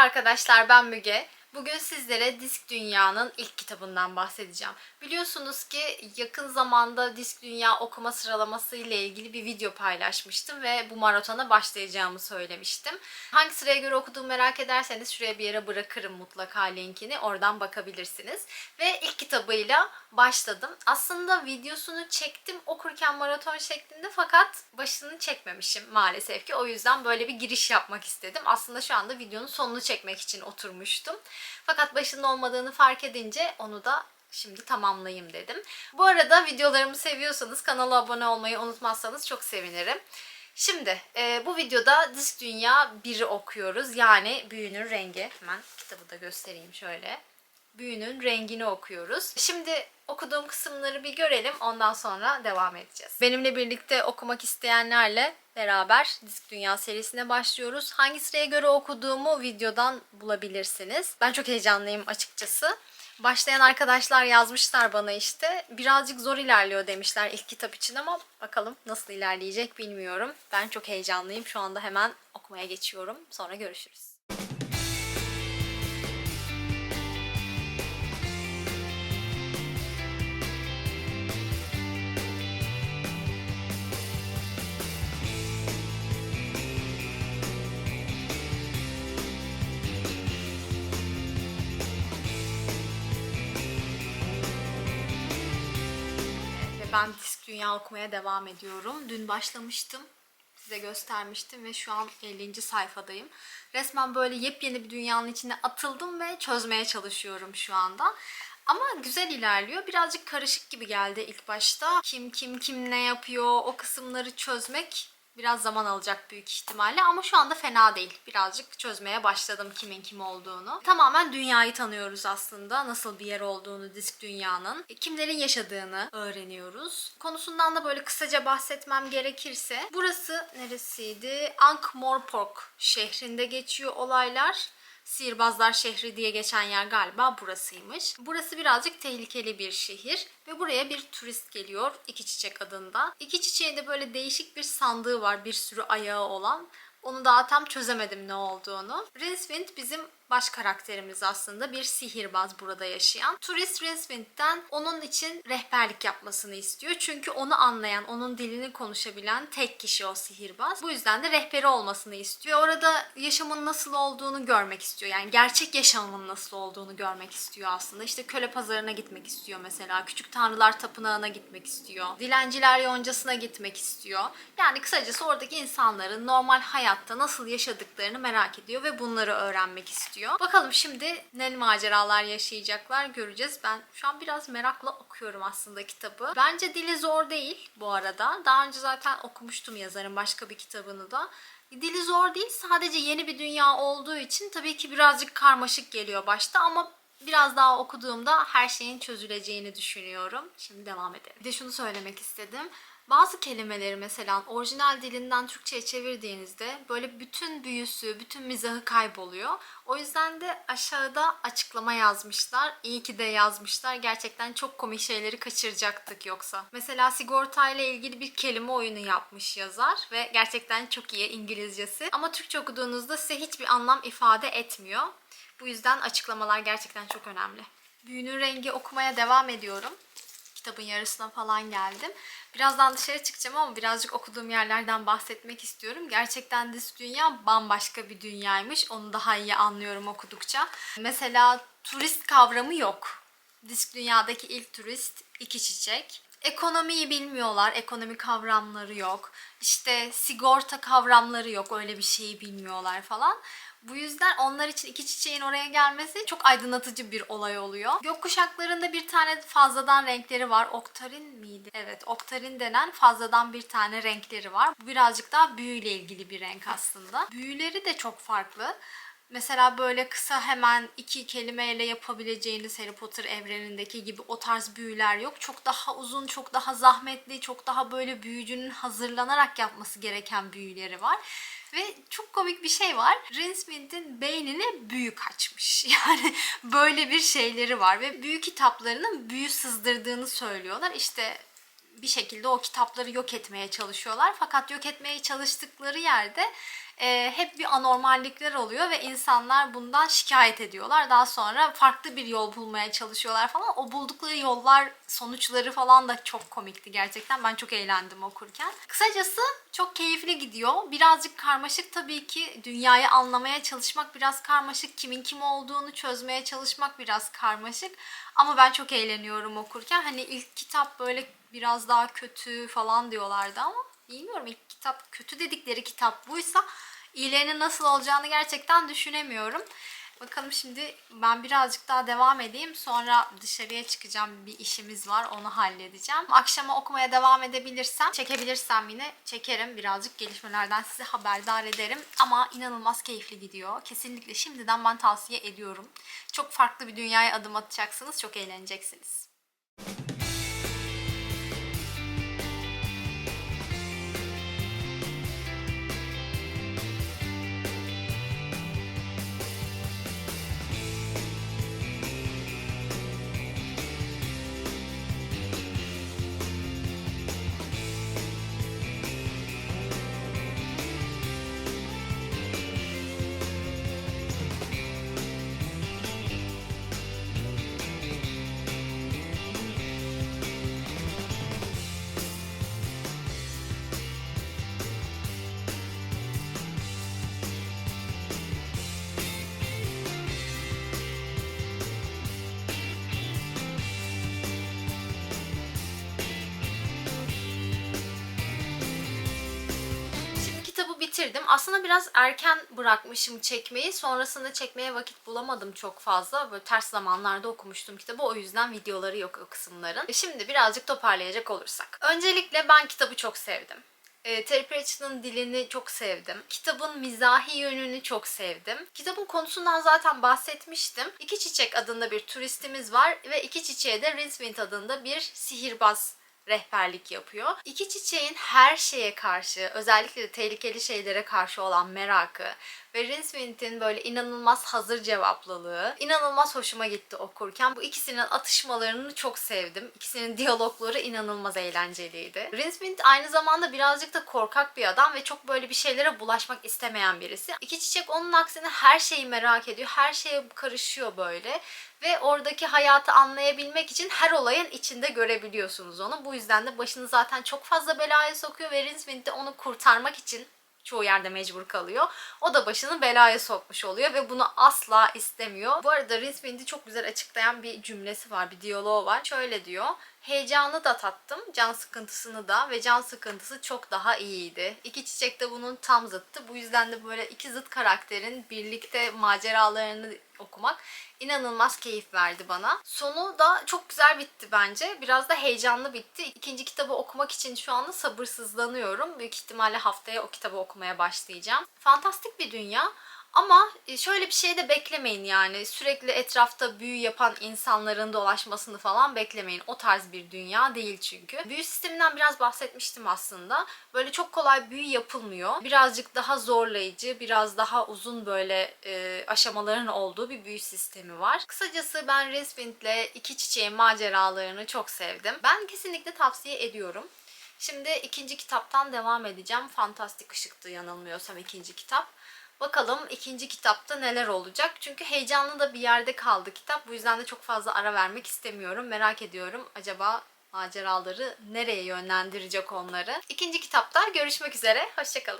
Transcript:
arkadaşlar ben Müge. Bugün sizlere Disk Dünya'nın ilk kitabından bahsedeceğim. Biliyorsunuz ki yakın zamanda Disk Dünya okuma sıralaması ile ilgili bir video paylaşmıştım ve bu maratona başlayacağımı söylemiştim. Hangi sıraya göre okuduğumu merak ederseniz şuraya bir yere bırakırım mutlaka linkini. Oradan bakabilirsiniz. Ve ilk kitabıyla başladım. Aslında videosunu çektim okurken maraton şeklinde fakat başını çekmemişim maalesef ki. O yüzden böyle bir giriş yapmak istedim. Aslında şu anda videonun sonunu çekmek için oturmuştum. Fakat başının olmadığını fark edince onu da şimdi tamamlayayım dedim. Bu arada videolarımı seviyorsanız kanala abone olmayı unutmazsanız çok sevinirim. Şimdi e, bu videoda Disk Dünya 1'i okuyoruz. Yani Büyünün Rengi. Hemen kitabı da göstereyim şöyle. Büyünün rengini okuyoruz. Şimdi okuduğum kısımları bir görelim. Ondan sonra devam edeceğiz. Benimle birlikte okumak isteyenlerle beraber Disk Dünya serisine başlıyoruz. Hangi sıraya göre okuduğumu videodan bulabilirsiniz. Ben çok heyecanlıyım açıkçası. Başlayan arkadaşlar yazmışlar bana işte. Birazcık zor ilerliyor demişler ilk kitap için ama bakalım nasıl ilerleyecek bilmiyorum. Ben çok heyecanlıyım. Şu anda hemen okumaya geçiyorum. Sonra görüşürüz. Ben Disk Dünya okumaya devam ediyorum. Dün başlamıştım. Size göstermiştim ve şu an 50. sayfadayım. Resmen böyle yepyeni bir dünyanın içine atıldım ve çözmeye çalışıyorum şu anda. Ama güzel ilerliyor. Birazcık karışık gibi geldi ilk başta. Kim kim kim ne yapıyor o kısımları çözmek biraz zaman alacak büyük ihtimalle ama şu anda fena değil. Birazcık çözmeye başladım kimin kim olduğunu. Tamamen dünyayı tanıyoruz aslında. Nasıl bir yer olduğunu disk dünyanın. e, Kimlerin yaşadığını öğreniyoruz. Konusundan da böyle kısaca bahsetmem gerekirse. Burası neresiydi? Ankh-Morpork şehrinde geçiyor olaylar. Sihirbazlar şehri diye geçen yer galiba burasıymış. Burası birazcık tehlikeli bir şehir ve buraya bir turist geliyor İki Çiçek adında. İki Çiçeğin de böyle değişik bir sandığı var bir sürü ayağı olan. Onu daha tam çözemedim ne olduğunu. Rincewind bizim baş karakterimiz aslında bir sihirbaz burada yaşayan. Turist Rincewind'den onun için rehberlik yapmasını istiyor. Çünkü onu anlayan, onun dilini konuşabilen tek kişi o sihirbaz. Bu yüzden de rehberi olmasını istiyor. Orada yaşamın nasıl olduğunu görmek istiyor. Yani gerçek yaşamın nasıl olduğunu görmek istiyor aslında. İşte köle pazarına gitmek istiyor mesela. Küçük tanrılar tapınağına gitmek istiyor. Dilenciler yoncasına gitmek istiyor. Yani kısacası oradaki insanların normal hayatta nasıl yaşadıklarını merak ediyor ve bunları öğrenmek istiyor. Bakalım şimdi ne maceralar yaşayacaklar göreceğiz. Ben şu an biraz merakla okuyorum aslında kitabı. Bence dili zor değil bu arada. Daha önce zaten okumuştum yazarın başka bir kitabını da. Dili zor değil sadece yeni bir dünya olduğu için tabii ki birazcık karmaşık geliyor başta ama biraz daha okuduğumda her şeyin çözüleceğini düşünüyorum. Şimdi devam edelim. Bir de şunu söylemek istedim. Bazı kelimeleri mesela orijinal dilinden Türkçe'ye çevirdiğinizde böyle bütün büyüsü, bütün mizahı kayboluyor. O yüzden de aşağıda açıklama yazmışlar. İyi ki de yazmışlar. Gerçekten çok komik şeyleri kaçıracaktık yoksa. Mesela sigorta ile ilgili bir kelime oyunu yapmış yazar ve gerçekten çok iyi İngilizcesi. Ama Türkçe okuduğunuzda size hiçbir anlam ifade etmiyor. Bu yüzden açıklamalar gerçekten çok önemli. Büyünün rengi okumaya devam ediyorum kitabın yarısına falan geldim. Birazdan dışarı çıkacağım ama birazcık okuduğum yerlerden bahsetmek istiyorum. Gerçekten Disk Dünya bambaşka bir dünyaymış. Onu daha iyi anlıyorum okudukça. Mesela turist kavramı yok. Disk Dünya'daki ilk turist iki çiçek. Ekonomiyi bilmiyorlar. Ekonomi kavramları yok. İşte sigorta kavramları yok. Öyle bir şeyi bilmiyorlar falan. Bu yüzden onlar için iki çiçeğin oraya gelmesi çok aydınlatıcı bir olay oluyor. Gökkuşaklarında bir tane fazladan renkleri var. Oktarin miydi? Evet, oktarin denen fazladan bir tane renkleri var. Bu birazcık daha büyüyle ilgili bir renk aslında. Büyüleri de çok farklı. Mesela böyle kısa hemen iki kelimeyle yapabileceğiniz Harry Potter evrenindeki gibi o tarz büyüler yok. Çok daha uzun, çok daha zahmetli, çok daha böyle büyücünün hazırlanarak yapması gereken büyüleri var. Ve çok komik bir şey var. Rincewind'in beynine büyü kaçmış. Yani böyle bir şeyleri var ve büyü kitaplarının büyü sızdırdığını söylüyorlar. İşte bir şekilde o kitapları yok etmeye çalışıyorlar. Fakat yok etmeye çalıştıkları yerde e, hep bir anormallikler oluyor ve insanlar bundan şikayet ediyorlar. Daha sonra farklı bir yol bulmaya çalışıyorlar falan. O buldukları yollar sonuçları falan da çok komikti gerçekten. Ben çok eğlendim okurken. Kısacası çok keyifli gidiyor. Birazcık karmaşık tabii ki. Dünyayı anlamaya çalışmak biraz karmaşık. Kimin kim olduğunu çözmeye çalışmak biraz karmaşık. Ama ben çok eğleniyorum okurken. Hani ilk kitap böyle biraz daha kötü falan diyorlardı ama bilmiyorum ilk kitap kötü dedikleri kitap buysa iyilerinin nasıl olacağını gerçekten düşünemiyorum. Bakalım şimdi ben birazcık daha devam edeyim. Sonra dışarıya çıkacağım. Bir işimiz var. Onu halledeceğim. Akşama okumaya devam edebilirsem, çekebilirsem yine çekerim. Birazcık gelişmelerden size haberdar ederim. Ama inanılmaz keyifli gidiyor. Kesinlikle şimdiden ben tavsiye ediyorum. Çok farklı bir dünyaya adım atacaksınız. Çok eğleneceksiniz. Bitirdim. Aslında biraz erken bırakmışım çekmeyi. Sonrasında çekmeye vakit bulamadım çok fazla. Böyle ters zamanlarda okumuştum kitabı. O yüzden videoları yok o kısımların. E Şimdi birazcık toparlayacak olursak. Öncelikle ben kitabı çok sevdim. E, Terry Pratchett'ın dilini çok sevdim. Kitabın mizahi yönünü çok sevdim. Kitabın konusundan zaten bahsetmiştim. İki Çiçek adında bir turistimiz var ve iki çiçeğe de Rincewind adında bir sihirbaz rehberlik yapıyor. İki çiçeğin her şeye karşı, özellikle de tehlikeli şeylere karşı olan merakı ve Rincewind'in böyle inanılmaz hazır cevaplılığı inanılmaz hoşuma gitti okurken. Bu ikisinin atışmalarını çok sevdim. İkisinin diyalogları inanılmaz eğlenceliydi. Rincewind aynı zamanda birazcık da korkak bir adam ve çok böyle bir şeylere bulaşmak istemeyen birisi. İki çiçek onun aksine her şeyi merak ediyor. Her şeye karışıyor böyle ve oradaki hayatı anlayabilmek için her olayın içinde görebiliyorsunuz onu. Bu yüzden de başını zaten çok fazla belaya sokuyor ve Rincewind de onu kurtarmak için çoğu yerde mecbur kalıyor. O da başını belaya sokmuş oluyor ve bunu asla istemiyor. Bu arada Rincewind çok güzel açıklayan bir cümlesi var, bir diyaloğu var. Şöyle diyor. Heyecanı da tattım, can sıkıntısını da ve can sıkıntısı çok daha iyiydi. İki çiçek de bunun tam zıttı. Bu yüzden de böyle iki zıt karakterin birlikte maceralarını okumak inanılmaz keyif verdi bana. Sonu da çok güzel bitti bence. Biraz da heyecanlı bitti. İkinci kitabı okumak için şu anda sabırsızlanıyorum. Büyük ihtimalle haftaya o kitabı okumaya başlayacağım. Fantastik bir dünya. Ama e, şöyle bir şey de beklemeyin yani sürekli etrafta büyü yapan insanların dolaşmasını falan beklemeyin. O tarz bir dünya değil çünkü. Büyü sisteminden biraz bahsetmiştim aslında. Böyle çok kolay büyü yapılmıyor. Birazcık daha zorlayıcı, biraz daha uzun böyle e, aşamaların olduğu bir büyü sistemi var. Kısacası ben Rincewind iki çiçeğin maceralarını çok sevdim. Ben kesinlikle tavsiye ediyorum. Şimdi ikinci kitaptan devam edeceğim. Fantastik Işıktı yanılmıyorsam ikinci kitap. Bakalım ikinci kitapta neler olacak. Çünkü heyecanlı da bir yerde kaldı kitap. Bu yüzden de çok fazla ara vermek istemiyorum. Merak ediyorum acaba maceraları nereye yönlendirecek onları. İkinci kitapta görüşmek üzere. Hoşçakalın.